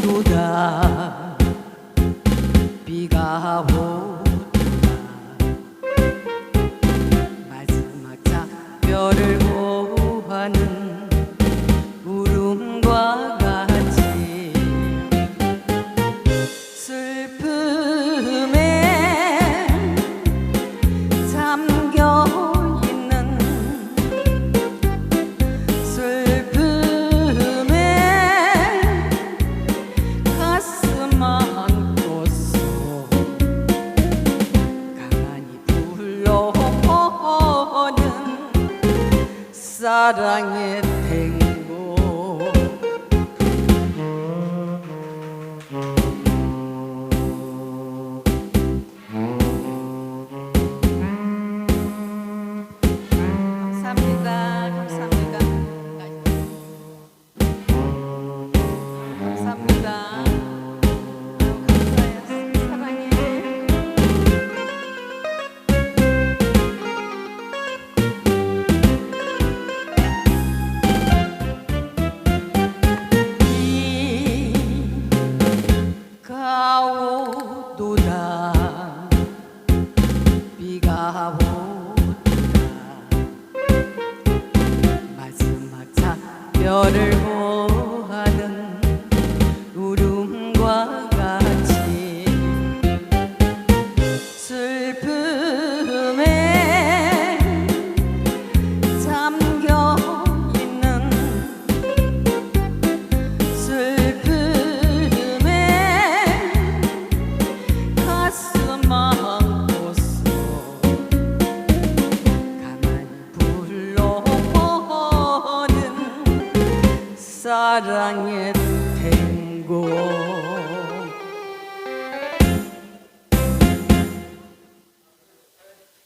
오도다. 비가 오도다. 마지막 작별을 고하는 울음과 같이 슬픔에 사랑의 탱고 감사합니다. 비가 온다 마지막 작별을 보 사랑의 탱고.